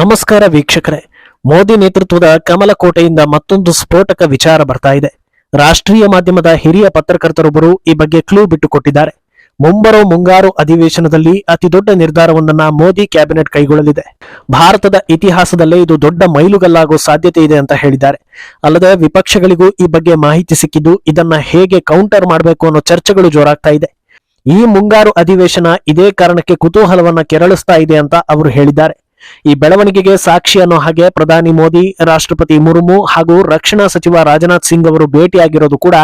ನಮಸ್ಕಾರ ವೀಕ್ಷಕರೇ. ಮೋದಿ ನೇತೃತ್ವದ ಕಮಲಕೋಟೆಯಿಂದ ಮತ್ತೊಂದು ಸ್ಫೋಟಕ ವಿಚಾರ ಬರ್ತಾ ಇದೆ. ರಾಷ್ಟ್ರೀಯ ಮಾಧ್ಯಮದ ಹಿರಿಯ ಪತ್ರಕರ್ತರೊಬ್ಬರು ಈ ಬಗ್ಗೆ ಕ್ಲೂ ಬಿಟ್ಟುಕೊಟ್ಟಿದ್ದಾರೆ. ಮುಂಬರೋ ಮುಂಗಾರು ಅಧಿವೇಶನದಲ್ಲಿ ಅತಿ ದೊಡ್ಡ ನಿರ್ಧಾರವೊಂದನ್ನ ಮೋದಿ ಕ್ಯಾಬಿನೆಟ್ ಕೈಗೊಳ್ಳಲಿದೆ. ಭಾರತದ ಇತಿಹಾಸದಲ್ಲೇ ಇದು ದೊಡ್ಡ ಮೈಲುಗಲ್ಲಾಗೋ ಸಾಧ್ಯತೆ ಇದೆ ಅಂತ ಹೇಳಿದ್ದಾರೆ. ಅಲ್ಲದೆ ವಿಪಕ್ಷಗಳಿಗೂ ಈ ಬಗ್ಗೆ ಮಾಹಿತಿ ಸಿಕ್ಕಿದ್ದು ಇದನ್ನ ಹೇಗೆ ಕೌಂಟರ್ ಮಾಡಬೇಕು ಅನ್ನೋ ಚರ್ಚೆಗಳು ಜೋರಾಗ್ತಾ ಇದೆ. ಈ ಮುಂಗಾರು ಅಧಿವೇಶನ ಇದೇ ಕಾರಣಕ್ಕೆ ಕುತೂಹಲವನ್ನ ಕೆರಳಿಸ್ತಾ ಇದೆ ಅಂತ ಅವರು ಹೇಳಿದ್ದಾರೆ. ಈ ಬೆಳವಣಿಗೆಗೆ ಸಾಕ್ಷಿ ಅನ್ನೋ ಹಾಗೆ ಪ್ರಧಾನಿ ಮೋದಿ, ರಾಷ್ಟ್ರಪತಿ ಮುರ್ಮು ಹಾಗೂ ರಕ್ಷಣಾ ಸಚಿವ ರಾಜನಾಥ್ ಸಿಂಗ್ ಅವರು ಭೇಟಿಯಾಗಿರೋದು ಕೂಡ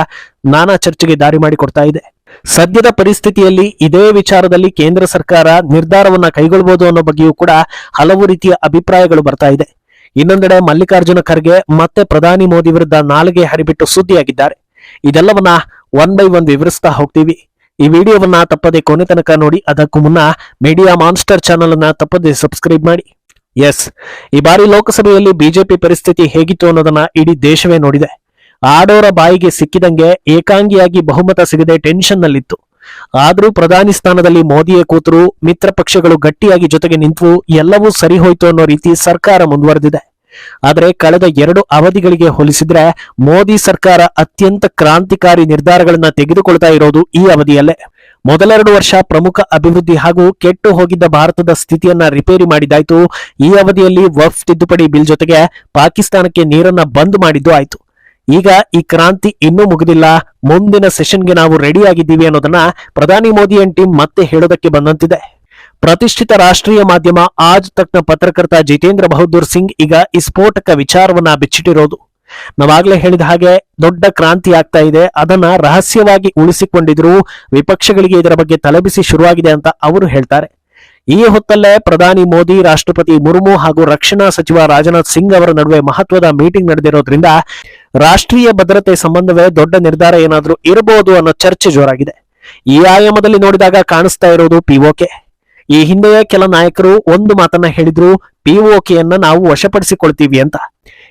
ನಾನಾ ಚರ್ಚೆಗೆ ದಾರಿ ಮಾಡಿಕೊಡ್ತಾ ಇದೆ. ಸದ್ಯದ ಪರಿಸ್ಥಿತಿಯಲ್ಲಿ ಇದೇ ವಿಚಾರದಲ್ಲಿ ಕೇಂದ್ರ ಸರ್ಕಾರ ನಿರ್ಧಾರವನ್ನ ಕೈಗೊಳ್ಳಬಹುದು ಅನ್ನೋ ಬಗ್ಗೆಯೂ ಕೂಡ ಹಲವು ರೀತಿಯ ಅಭಿಪ್ರಾಯಗಳು ಬರ್ತಾ ಇದೆ. ಇನ್ನೊಂದೆಡೆ ಮಲ್ಲಿಕಾರ್ಜುನ ಖರ್ಗೆ ಮತ್ತೆ ಪ್ರಧಾನಿ ಮೋದಿ ವಿರುದ್ಧ ನಾಲಿಗೆ ಹರಿಬಿಟ್ಟು ಸುದ್ದಿಯಾಗಿದ್ದಾರೆ. ಇದೆಲ್ಲವನ್ನ ಒನ್ ಬೈ ಒನ್ ವಿವರಿಸ್ತಾ ಹೋಗ್ತೀವಿ. ಈ ವಿಡಿಯೋವನ್ನ ತಪ್ಪದೆ ಕೊನೆ ತನಕ ನೋಡಿ, ಅದಕ್ಕೂ ಮುನ್ನ ಮೀಡಿಯಾ ಮಾನ್ಸ್ಟರ್ ಚಾನೆಲ್ ಅನ್ನ ತಪ್ಪದೆ ಸಬ್ಸ್ಕ್ರೈಬ್ ಮಾಡಿ. ಎಸ್ ಈ ಬಾರಿ ಲೋಕಸಭೆಯಲ್ಲಿ ಬಿಜೆಪಿ ಪರಿಸ್ಥಿತಿ ಹೇಗಿತ್ತು ಅನ್ನೋದನ್ನ ಇಡೀ ದೇಶವೇ ನೋಡಿದೆ. ಆಡೋರ ಬಾಯಿಗೆ ಸಿಕ್ಕಿದಂಗೆ ಏಕಾಂಗಿಯಾಗಿ ಬಹುಮತ ಸಿಗದೆ ಟೆನ್ಷನ್ ನಲ್ಲಿತ್ತು. ಆದ್ರೂ ಪ್ರಧಾನಿ ಸ್ಥಾನದಲ್ಲಿ ಮೋದಿಯೇ ಕೂತರು, ಮಿತ್ರ ಪಕ್ಷಗಳು ಗಟ್ಟಿಯಾಗಿ ಜೊತೆಗೆ ನಿಂತು ಎಲ್ಲವೂ ಸರಿ ಹೋಯ್ತು ಅನ್ನೋ ರೀತಿ ಸರ್ಕಾರ ಮುಂದುವರೆದಿದೆ. ಆದರೆ ಕಳೆದ ಎರಡು ಅವಧಿಗಳಿಗೆ ಹೋಲಿಸಿದ್ರೆ ಮೋದಿ ಸರ್ಕಾರ ಅತ್ಯಂತ ಕ್ರಾಂತಿಕಾರಿ ನಿರ್ಧಾರಗಳನ್ನ ತೆಗೆದುಕೊಳ್ತಾ ಇರೋದು ಈ ಅವಧಿಯಲ್ಲೇ. ಮೊದಲೆರಡು ವರ್ಷ ಪ್ರಮುಖ ಅಭಿವೃದ್ಧಿ ಹಾಗೂ ಕೆಟ್ಟು ಹೋಗಿದ್ದ ಭಾರತದ ಸ್ಥಿತಿಯನ್ನ ರಿಪೇರಿ ಮಾಡಿದ್ದಾಯ್ತು. ಈ ಅವಧಿಯಲ್ಲಿ ವಫ್ ತಿದ್ದುಪಡಿ ಬಿಲ್ ಜೊತೆಗೆ ಪಾಕಿಸ್ತಾನಕ್ಕೆ ನೀರನ್ನ ಬಂದ್ ಮಾಡಿದ್ದು ಆಯ್ತು. ಈಗ ಈ ಕ್ರಾಂತಿ ಇನ್ನೂ ಮುಗಿದಿಲ್ಲ. ಮುಂದಿನ ಸೆಷನ್ಗೆ ನಾವು ರೆಡಿ ಆಗಿದ್ದೀವಿ ಅನ್ನೋದನ್ನ ಪ್ರಧಾನಿ ಮೋದಿ ಅಂಡ್ ಟೀಮ್ ಮತ್ತೆ ಹೇಳೋದಕ್ಕೆ ಬಂದಂತಿದೆ. ಪ್ರತಿಷ್ಠಿತ ರಾಷ್ಟ್ರೀಯ ಮಾಧ್ಯಮ ಆಜ್ ತಕ್ನ ಪತ್ರಕರ್ತ ಜಿತೇಂದ್ರ ಬಹದ್ದೂರ್ ಸಿಂಗ್ ಈಗ ಈ ಸ್ಫೋಟಕ ವಿಚಾರವನ್ನ ಬಿಚ್ಚಿಟ್ಟಿರೋದು. ನಾವಾಗ್ಲೇ ಹೇಳಿದ ಹಾಗೆ ದೊಡ್ಡ ಕ್ರಾಂತಿ ಆಗ್ತಾ ಇದೆ, ಅದನ್ನ ರಹಸ್ಯವಾಗಿ ಉಳಿಸಿಕೊಂಡಿದ್ರು, ವಿಪಕ್ಷಗಳಿಗೆ ಇದರ ಬಗ್ಗೆ ತಲೆಬಿಸಿ ಶುರುವಾಗಿದೆ ಅಂತ ಅವರು ಹೇಳ್ತಾರೆ. ಈ ಹೊತ್ತಲ್ಲೇ ಪ್ರಧಾನಿ ಮೋದಿ, ರಾಷ್ಟ್ರಪತಿ ಮುರ್ಮು ಹಾಗೂ ರಕ್ಷಣಾ ಸಚಿವ ರಾಜನಾಥ್ ಸಿಂಗ್ ಅವರ ನಡುವೆ ಮಹತ್ವದ ಮೀಟಿಂಗ್ ನಡೆದಿರೋದ್ರಿಂದ ರಾಷ್ಟ್ರೀಯ ಭದ್ರತೆ ಸಂಬಂಧವೇ ದೊಡ್ಡ ನಿರ್ಧಾರ ಏನಾದರೂ ಇರಬಹುದು ಅನ್ನೋ ಚರ್ಚೆ ಜೋರಾಗಿದೆ. ಈ ಆಯಾಮದಲ್ಲಿ ನೋಡಿದಾಗ ಕಾಣಿಸ್ತಾ ಇರೋದು ಪಿಒಕೆ ಈ ಹಿಂದೆಯೇ ಕೆಲ ನಾಯಕರು ಒಂದು ಮಾತನ್ನ ಹೇಳಿದ್ರು ಪಿಒಕೆಯನ್ನ ನಾವು ವಶಪಡಿಸಿಕೊಳ್ತೀವಿ ಅಂತ.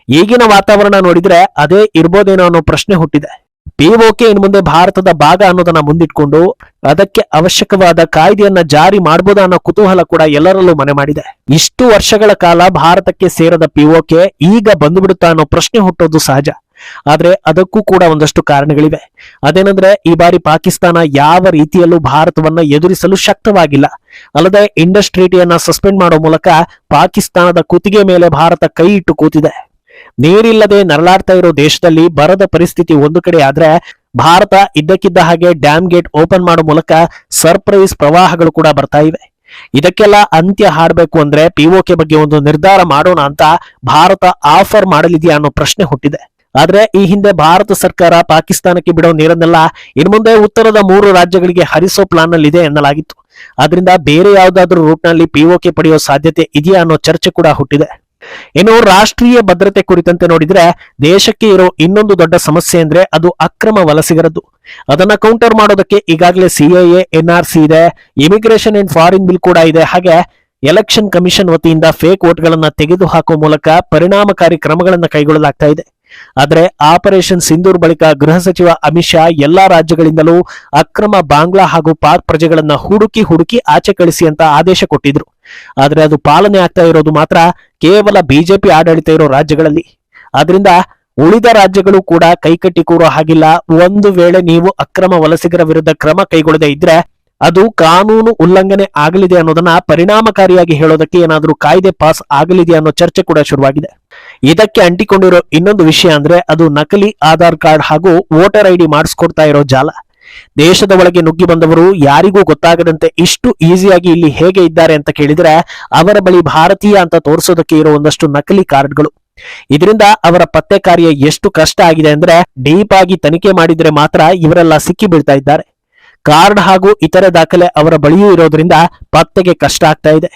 ಈಗಿನ ವಾತಾವರಣ ನೋಡಿದ್ರೆ ಅದೇ ಇರ್ಬೋದೇನೋ ಅನ್ನೋ ಪ್ರಶ್ನೆ ಹುಟ್ಟಿದೆ. ಪಿಒಕೆ ಇನ್ ಮುಂದೆ ಭಾರತದ ಭಾಗ ಅನ್ನೋದನ್ನ ಮುಂದಿಟ್ಕೊಂಡು ಅದಕ್ಕೆ ಅವಶ್ಯಕವಾದ ಕಾಯ್ದೆಯನ್ನ ಜಾರಿ ಮಾಡಬಹುದಾ ಅನ್ನೋ ಕುತೂಹಲ ಕೂಡ ಎಲ್ಲರಲ್ಲೂ ಮನೆ ಮಾಡಿದೆ. ಇಷ್ಟು ವರ್ಷಗಳ ಕಾಲ ಭಾರತಕ್ಕೆ ಸೇರದ ಪಿಒಕೆ ಈಗ ಬಂದ್ಬಿಡುತ್ತಾ ಅನ್ನೋ ಪ್ರಶ್ನೆ ಹುಟ್ಟೋದು ಸಹಜ. ಆದ್ರೆ ಅದಕ್ಕೂ ಕೂಡ ಒಂದಷ್ಟು ಕಾರಣಗಳಿವೆ. ಅದೇನಂದ್ರೆ ಈ ಬಾರಿ ಪಾಕಿಸ್ತಾನ ಯಾವ ರೀತಿಯಲ್ಲೂ ಭಾರತವನ್ನ ಎದುರಿಸಲು ಶಕ್ತವಾಗಿಲ್ಲ. ಅಲ್ಲದೆ ಇಂಡಸ್ ಟ್ರೀಟಿಯನ್ನ ಸಸ್ಪೆಂಡ್ ಮಾಡೋ ಮೂಲಕ ಪಾಕಿಸ್ತಾನದ ಕುತ್ತಿಗೆ ಮೇಲೆ ಭಾರತ ಕೈ ಇಟ್ಟು ಕೂತಿದೆ. ನೀರಿಲ್ಲದೆ ನರಳಾಡ್ತಾ ಇರೋ ದೇಶದಲ್ಲಿ ಬರದ ಪರಿಸ್ಥಿತಿ ಒಂದು ಕಡೆ ಆದ್ರೆ ಭಾರತ ಇದ್ದಕ್ಕಿದ್ದ ಹಾಗೆ ಡ್ಯಾಮ್ ಗೇಟ್ ಓಪನ್ ಮಾಡೋ ಮೂಲಕ ಸರ್ಪ್ರೈಸ್ ಪ್ರವಾಹಗಳು ಕೂಡ ಬರ್ತಾ ಇವೆ. ಇದಕ್ಕೆಲ್ಲ ಅಂತ್ಯ ಹಾಡಬೇಕು ಅಂದ್ರೆ ಪಿಒಕೆ ಬಗ್ಗೆ ಒಂದು ನಿರ್ಧಾರ ಮಾಡೋಣ ಅಂತ ಭಾರತ ಆಫರ್ ಮಾಡಲಿದೆಯಾ ಅನ್ನೋ ಪ್ರಶ್ನೆ ಹುಟ್ಟಿದೆ. ಆದ್ರೆ ಈ ಹಿಂದೆ ಭಾರತ ಸರ್ಕಾರ ಪಾಕಿಸ್ತಾನಕ್ಕೆ ಬಿಡೋ ನೀರನ್ನೆಲ್ಲ ಇನ್ನು ಮುಂದೆ ಉತ್ತರದ ಮೂರು ರಾಜ್ಯಗಳಿಗೆ ಹರಿಸೋ ಪ್ಲಾನ್ನಲ್ಲಿ ಇದೆ ಎನ್ನಲಾಗಿತ್ತು. ಆದ್ರಿಂದ ಬೇರೆ ಯಾವ್ದಾದ್ರೂ ರೂಟ್ನಲ್ಲಿ ಪಿಒಕೆ ಪಡೆಯೋ ಸಾಧ್ಯತೆ ಇದೆಯಾ ಅನ್ನೋ ಚರ್ಚೆ ಕೂಡ ಹುಟ್ಟಿದೆ. ಇನ್ನು ರಾಷ್ಟ್ರೀಯ ಭದ್ರತೆ ಕುರಿತಂತೆ ನೋಡಿದ್ರೆ ದೇಶಕ್ಕೆ ಇರೋ ಇನ್ನೊಂದು ದೊಡ್ಡ ಸಮಸ್ಯೆ ಅಂದ್ರೆ ಅದು ಅಕ್ರಮ ವಲಸಿಗರದ್ದು. ಅದನ್ನ ಕೌಂಟರ್ ಮಾಡೋದಕ್ಕೆ ಈಗಾಗಲೇ ಸಿಎಎ ಎನ್ಆರ್ಸಿ ಇದೆ ಇಮಿಗ್ರೇಷನ್ ಅಂಡ್ ಫಾರಿನ್ ಬಿಲ್ ಕೂಡ ಇದೆ. ಹಾಗೆ ಎಲೆಕ್ಷನ್ ಕಮಿಷನ್ ವತಿಯಿಂದ ಫೇಕ್ ವೋಟ್ಗಳನ್ನ ತೆಗೆದು ಹಾಕುವ ಮೂಲಕ ಪರಿಣಾಮಕಾರಿ ಕ್ರಮಗಳನ್ನು ಕೈಗೊಳ್ಳಲಾಗ್ತಾ ಇದೆ. ಆದ್ರೆ ಆಪರೇಷನ್ ಸಿಂಧೂರ್ ಬಳಿಕ ಗೃಹ ಸಚಿವ ಅಮಿತ್ ಶಾ ಎಲ್ಲಾ ರಾಜ್ಯಗಳಿಂದಲೂ ಅಕ್ರಮ ಬಾಂಗ್ಲಾ ಹಾಗೂ ಪಾಕ್ ಪ್ರಜೆಗಳನ್ನ ಹುಡುಕಿ ಹುಡುಕಿ ಆಚೆ ಕಳಿಸಿ ಅಂತ ಆದೇಶ ಕೊಟ್ಟಿದ್ರು. ಆದರೆ ಅದು ಪಾಲನೆ ಆಗ್ತಾ ಇರೋದು ಮಾತ್ರ ಕೇವಲ ಬಿಜೆಪಿ ಆಡಳಿತ ಇರೋ ರಾಜ್ಯಗಳಲ್ಲಿ. ಆದ್ರಿಂದ ಉಳಿದ ರಾಜ್ಯಗಳು ಕೂಡ ಕೈಕಟ್ಟಿ ಕೂರೋ ಹಾಗಿಲ್ಲ. ಒಂದು ವೇಳೆ ನೀವು ಅಕ್ರಮ ವಲಸಿಗರ ವಿರುದ್ಧ ಕ್ರಮ ಕೈಗೊಳ್ಳದೆ ಇದ್ರೆ ಅದು ಕಾನೂನು ಉಲ್ಲಂಘನೆ ಆಗಲಿದೆ ಅನ್ನೋದನ್ನ ಪರಿಣಾಮಕಾರಿಯಾಗಿ ಹೇಳೋದಕ್ಕೆ ಏನಾದರೂ ಕಾಯ್ದೆ ಪಾಸ್ ಆಗಲಿದೆ ಅನ್ನೋ ಚರ್ಚೆ ಕೂಡ ಶುರುವಾಗಿದೆ. ಇದಕ್ಕೆ ಅಂಟಿಕೊಂಡಿರೋ ಇನ್ನೊಂದು ವಿಷಯ ಅಂದ್ರೆ ಅದು ನಕಲಿ ಆಧಾರ್ ಕಾರ್ಡ್ ಹಾಗೂ ವೋಟರ್ ಐಡಿ ಮಾಡಿಸ್ಕೊಡ್ತಾ ಇರೋ ಜಾಲ. ದೇಶದ ಒಳಗೆ ನುಗ್ಗಿ ಬಂದವರು ಯಾರಿಗೂ ಗೊತ್ತಾಗದಂತೆ ಇಷ್ಟು ಈಸಿಯಾಗಿ ಇಲ್ಲಿ ಹೇಗೆ ಇದ್ದಾರೆ ಅಂತ ಕೇಳಿದ್ರೆ ಅವರ ಬಳಿ ಭಾರತೀಯ ಅಂತ ತೋರಿಸೋದಕ್ಕೆ ಇರೋ ಒಂದಷ್ಟು ನಕಲಿ ಕಾರ್ಡ್ಗಳು. ಇದರಿಂದ ಅವರ ಪತ್ತೆ ಕಾರ್ಯ ಎಷ್ಟು ಕಷ್ಟ ಆಗಿದೆ ಅಂದ್ರೆ ಡೀಪ್ ಆಗಿ ತನಿಖೆ ಮಾಡಿದ್ರೆ ಮಾತ್ರ ಇವರೆಲ್ಲ ಸಿಕ್ಕಿ ಬೀಳ್ತಾ ಇದ್ದಾರೆ. ಕಾರ್ಡ್ ಹಾಗೂ ಇತರೆ ದಾಖಲೆ ಅವರ ಬಳಿಯೂ ಇರೋದ್ರಿಂದ ಪತ್ತೆಗೆ ಕಷ್ಟ ಆಗ್ತಾ ಇದೆ.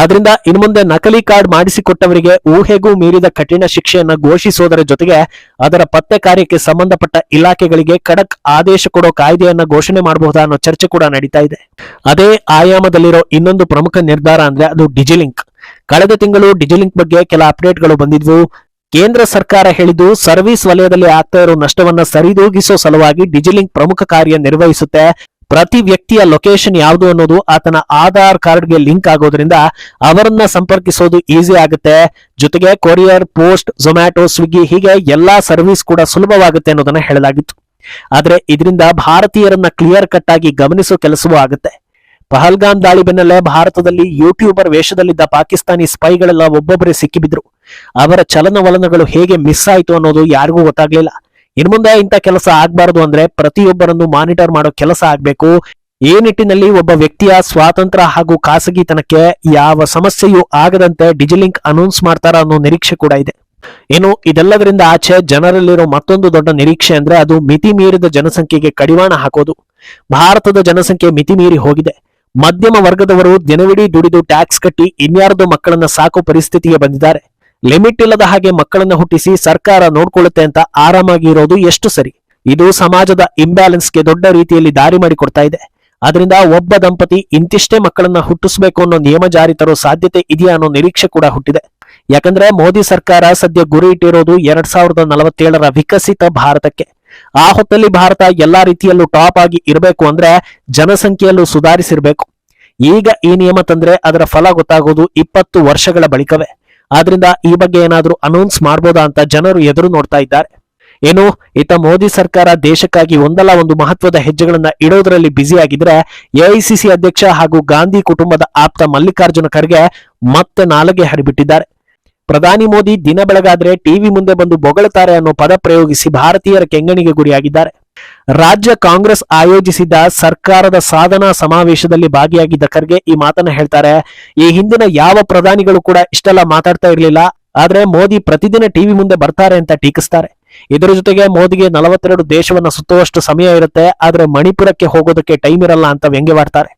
ಆದ್ರಿಂದ ಇನ್ನು ಮುಂದೆ ನಕಲಿ ಕಾರ್ಡ್ ಮಾಡಿಸಿಕೊಟ್ಟವರಿಗೆ ಊಹೆಗೂ ಮೀರಿದ ಕಠಿಣ ಶಿಕ್ಷೆಯನ್ನ ಘೋಷಿಸೋದರ ಜೊತೆಗೆ ಅದರ ಪತ್ತೆ ಕಾರ್ಯಕ್ಕೆ ಸಂಬಂಧಪಟ್ಟ ಇಲಾಖೆಗಳಿಗೆ ಖಡಕ್ ಆದೇಶ ಕೊಡೋ ಕಾಯ್ದೆಯನ್ನ ಘೋಷಣೆ ಮಾಡಬಹುದಾ ಅನ್ನೋ ಚರ್ಚೆ ಕೂಡ ನಡೀತಾ ಇದೆ. ಅದೇ ಆಯಾಮದಲ್ಲಿರೋ ಇನ್ನೊಂದು ಪ್ರಮುಖ ನಿರ್ಧಾರ ಅಂದ್ರೆ ಅದು ಡಿಜಿಲಿಂಕ್. ಕಳೆದ ತಿಂಗಳು ಡಿಜಿಲಿಂಕ್ ಬಗ್ಗೆ ಕೆಲ ಅಪ್ಡೇಟ್ಗಳು ಬಂದಿದ್ವು. ಕೇಂದ್ರ ಸರ್ಕಾರ ಹೇಳಿದ್ದು ಸರ್ವಿಸ್ ವಲಯದಲ್ಲಿ ಆಗ್ತಾ ಇರೋ ನಷ್ಟವನ್ನ ಸರಿದೂಗಿಸೋ ಸಲುವಾಗಿ ಡಿಜಿಲಿಂಕ್ ಪ್ರಮುಖ ಕಾರ್ಯ ನಿರ್ವಹಿಸುತ್ತೆ. ಪ್ರತಿ ವ್ಯಕ್ತಿಯ ಲೊಕೇಶನ್ ಯಾವುದು ಅನ್ನೋದು ಆತನ ಆಧಾರ್ ಕಾರ್ಡ್ಗೆ ಲಿಂಕ್ ಆಗೋದ್ರಿಂದ ಅವರನ್ನ ಸಂಪರ್ಕಿಸೋದು ಈಸಿ ಆಗುತ್ತೆ. ಜೊತೆಗೆ ಕೊರಿಯರ್, ಪೋಸ್ಟ್, ಝೊಮ್ಯಾಟೊ, ಸ್ವಿಗ್ಗಿ ಹೀಗೆ ಎಲ್ಲಾ ಸರ್ವಿಸ್ ಕೂಡ ಸುಲಭವಾಗುತ್ತೆ ಅನ್ನೋದನ್ನ ಹೇಳಲಾಗಿತ್ತು. ಆದ್ರೆ ಇದರಿಂದ ಭಾರತೀಯರನ್ನ ಕ್ಲಿಯರ್ ಕಟ್ ಆಗಿ ಗಮನಿಸೋ ಕೆಲಸವೂ ಆಗುತ್ತೆ. ಪಹಲ್ಗಾಮ್ ದಾಳಿ ಬೆನ್ನಲ್ಲೇ ಭಾರತದಲ್ಲಿ ಯೂಟ್ಯೂಬರ್ ವೇಷದಲ್ಲಿದ್ದ ಪಾಕಿಸ್ತಾನಿ ಸ್ಪೈಗಳೆಲ್ಲ ಒಬ್ಬೊಬ್ಬರೇ ಸಿಕ್ಕಿಬಿದ್ರು. ಅವರ ಚಲನವಲನಗಳು ಹೇಗೆ ಮಿಸ್ ಆಯ್ತು ಅನ್ನೋದು ಯಾರಿಗೂ ಗೊತ್ತಾಗ್ಲಿಲ್ಲ. ಇನ್ ಮುಂದೆ ಇಂಥ ಕೆಲಸ ಆಗ್ಬಾರ್ದು ಅಂದ್ರೆ ಪ್ರತಿಯೊಬ್ಬರನ್ನು ಮಾನಿಟರ್ ಮಾಡೋ ಕೆಲಸ ಆಗ್ಬೇಕು. ಈ ನಿಟ್ಟಿನಲ್ಲಿ ಒಬ್ಬ ವ್ಯಕ್ತಿಯ ಸ್ವಾತಂತ್ರ್ಯ ಹಾಗೂ ಖಾಸಗಿತನಕ್ಕೆ ಯಾವ ಸಮಸ್ಯೆಯೂ ಆಗದಂತೆ ಡಿಜಿಲಿಂಕ್ ಅನೌನ್ಸ್ ಮಾಡ್ತಾರ ಅನ್ನೋ ನಿರೀಕ್ಷೆ ಕೂಡ ಇದೆ. ಏನು ಇದೆಲ್ಲದರಿಂದ ಆಚೆ ಜನರಲ್ಲಿರೋ ಮತ್ತೊಂದು ದೊಡ್ಡ ನಿರೀಕ್ಷೆ ಅಂದ್ರೆ ಅದು ಮಿತಿ ಮೀರಿದ ಜನಸಂಖ್ಯೆಗೆ ಕಡಿವಾಣ ಹಾಕೋದು. ಭಾರತದ ಜನಸಂಖ್ಯೆ ಮಿತಿ ಮೀರಿ ಹೋಗಿದೆ. ಮಧ್ಯಮ ವರ್ಗದವರು ದಿನವಿಡೀ ದುಡಿದು ಟ್ಯಾಕ್ಸ್ ಕಟ್ಟಿ ಇನ್ಯಾರದೋ ಮಕ್ಕಳನ್ನ ಸಾಕು ಪರಿಸ್ಥಿತಿಗೆ ಬಂದಿದ್ದಾರೆ. ಲಿಮಿಟ್ ಇಲ್ಲದ ಹಾಗೆ ಮಕ್ಕಳನ್ನ ಹುಟ್ಟಿಸಿ ಸರ್ಕಾರ ನೋಡ್ಕೊಳ್ಳುತ್ತೆ ಅಂತ ಆರಾಮಾಗಿ ಇರೋದು ಎಷ್ಟು ಸರಿ. ಇದು ಸಮಾಜದ ಇಂಬ್ಯಾಲೆನ್ಸ್ಗೆ ದೊಡ್ಡ ರೀತಿಯಲ್ಲಿ ದಾರಿ ಮಾಡಿಕೊಡ್ತಾ ಇದೆ. ಅದರಿಂದ ಒಬ್ಬ ದಂಪತಿ ಇಂತಿಷ್ಟೇ ಮಕ್ಕಳನ್ನ ಹುಟ್ಟಿಸಬೇಕು ಅನ್ನೋ ನಿಯಮ ಜಾರಿ ತರೋ ಸಾಧ್ಯತೆ ಇದೆಯಾ ಅನ್ನೋ ನಿರೀಕ್ಷೆ ಕೂಡ ಹುಟ್ಟಿದೆ. ಯಾಕಂದ್ರೆ ಮೋದಿ ಸರ್ಕಾರ ಸದ್ಯ ಗುರಿ ಇಟ್ಟಿರೋದು ಎರಡ್ ಸಾವಿರದ ನಲವತ್ತೇಳರ ವಿಕಸಿತ ಭಾರತಕ್ಕೆ. ಆ ಹೊತ್ತಲ್ಲಿ ಭಾರತ ಎಲ್ಲಾ ರೀತಿಯಲ್ಲೂ ಟಾಪ್ ಆಗಿ ಇರಬೇಕು ಅಂದ್ರೆ ಜನಸಂಖ್ಯೆಯಲ್ಲೂ ಸುಧಾರಿಸಿರ್ಬೇಕು. ಈಗ ಈ ನಿಯಮ ತಂದ್ರೆ ಅದರ ಫಲ ಗೊತ್ತಾಗೋದು ಇಪ್ಪತ್ತು ವರ್ಷಗಳ ಬಳಿಕವೇ. ಆದ್ರಿಂದ ಈ ಬಗ್ಗೆ ಏನಾದರೂ ಅನೌನ್ಸ್ ಮಾಡ್ಬೋದಾ ಅಂತ ಜನರು ಎದುರು ನೋಡ್ತಾ ಇದ್ದಾರೆ. ಏನು, ಈತ ಮೋದಿ ಸರ್ಕಾರ ದೇಶಕ್ಕಾಗಿ ಒಂದಲ್ಲ ಒಂದು ಮಹತ್ವದ ಹೆಜ್ಜೆಗಳನ್ನ ಇಡೋದ್ರಲ್ಲಿ ಬ್ಯುಸಿ ಆಗಿದ್ರೆ ಎಐಸಿಸಿ ಅಧ್ಯಕ್ಷ ಹಾಗೂ ಗಾಂಧಿ ಕುಟುಂಬದ ಆಪ್ತ ಮಲ್ಲಿಕಾರ್ಜುನ ಖರ್ಗೆ ಮತ್ತೆ ನಾಲಗೆ ಹರಿಬಿಟ್ಟಿದ್ದಾರೆ. ಪ್ರಧಾನಿ ಮೋದಿ ದಿನ ಬೆಳಗಾದ್ರೆ ಟಿವಿ ಮುಂದೆ ಬಂದು ಬೊಗಳುತ್ತಾರೆ ಅನ್ನೋ ಪದ ಪ್ರಯೋಗಿಸಿ ಭಾರತೀಯರ ಕೆಂಗಣಿಗೆ ಗುರಿಯಾಗಿದ್ದಾರೆ. ರಾಜ್ಯ ಕಾಂಗ್ರೆಸ್ ಆಯೋಜಿಸಿದ್ದ ಸರ್ಕಾರದ ಸಾಧನಾ ಸಮಾವೇಶದಲ್ಲಿ ಭಾಗಿಯಾಗಿದ್ದ ಖರ್ಗೆ ಈ ಮಾತನ್ನ ಹೇಳ್ತಾರೆ, ಈ ಹಿಂದಿನ ಯಾವ ಪ್ರಧಾನಿಗಳು ಕೂಡ ಇಷ್ಟೆಲ್ಲ ಮಾತಾಡ್ತಾ ಇರಲಿಲ್ಲ, ಆದ್ರೆ ಮೋದಿ ಪ್ರತಿದಿನ ಟಿವಿ ಮುಂದೆ ಬರ್ತಾರೆ ಅಂತ ಟೀಕಿಸ್ತಾರೆ. ಇದರ ಜೊತೆಗೆ ಮೋದಿಗೆ ನಲವತ್ತೆರಡು ದೇಶವನ್ನ ಸುತ್ತುವಷ್ಟು ಸಮಯ ಇರುತ್ತೆ, ಆದ್ರೆ ಮಣಿಪುರಕ್ಕೆ ಹೋಗೋದಕ್ಕೆ ಟೈಮ್ ಇರಲ್ಲ ಅಂತ ವ್ಯಂಗ್ಯವಾಡ್ತಾರೆ.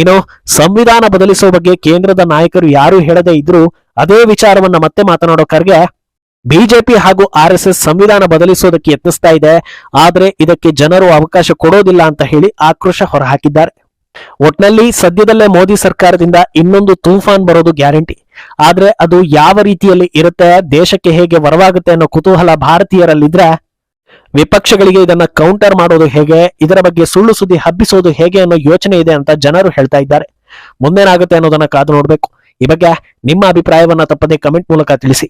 ಇನ್ನು ಸಂವಿಧಾನ ಬದಲಿಸುವ ಬಗ್ಗೆ ಕೇಂದ್ರದ ನಾಯಕರು ಯಾರು ಹೇಳದೇ ಇದ್ರು ಅದೇ ವಿಚಾರವನ್ನ ಮತ್ತೆ ಮಾತನಾಡೋ ಖರ್ಗೆ ಬಿಜೆಪಿ ಹಾಗೂ ಆರ್ ಎಸ್ ಎಸ್ ಸಂವಿಧಾನ ಬದಲಿಸೋದಕ್ಕೆ ಯತ್ನಿಸ್ತಾ ಇದೆ. ಆದರೆ ಇದಕ್ಕೆ ಜನರು ಅವಕಾಶ ಕೊಡೋದಿಲ್ಲ ಅಂತ ಹೇಳಿ ಆಕ್ರೋಶ ಹೊರಹಾಕಿದ್ದಾರೆ. ಒಟ್ನಲ್ಲಿ ಸದ್ಯದಲ್ಲೇ ಮೋದಿ ಸರ್ಕಾರದಿಂದ ಇನ್ನೊಂದು ತೂಫಾನ್ ಬರೋದು ಗ್ಯಾರಂಟಿ. ಆದ್ರೆ ಅದು ಯಾವ ರೀತಿಯಲ್ಲಿ ಇರುತ್ತೆ, ದೇಶಕ್ಕೆ ಹೇಗೆ ವರವಾಗುತ್ತೆ ಅನ್ನೋ ಕುತೂಹಲ ಭಾರತೀಯರಲ್ಲಿದ್ರೆ ವಿಪಕ್ಷಗಳಿಗೆ ಇದನ್ನ ಕೌಂಟರ್ ಮಾಡೋದು ಹೇಗೆ, ಇದರ ಬಗ್ಗೆ ಸುಳ್ಳು ಸುದ್ದಿ ಹಬ್ಬಿಸೋದು ಹೇಗೆ ಅನ್ನೋ ಯೋಚನೆ ಇದೆ ಅಂತ ಜನರು ಹೇಳ್ತಾ ಇದ್ದಾರೆ. ಮುಂದೇನಾಗುತ್ತೆ ಅನ್ನೋದನ್ನ ಕಾದು ನೋಡ್ಬೇಕು. ಈ ಬಗ್ಗೆ ನಿಮ್ಮ ಅಭಿಪ್ರಾಯವನ್ನ ತಪ್ಪದೆ ಕಮೆಂಟ್ ಮೂಲಕ ತಿಳಿಸಿ.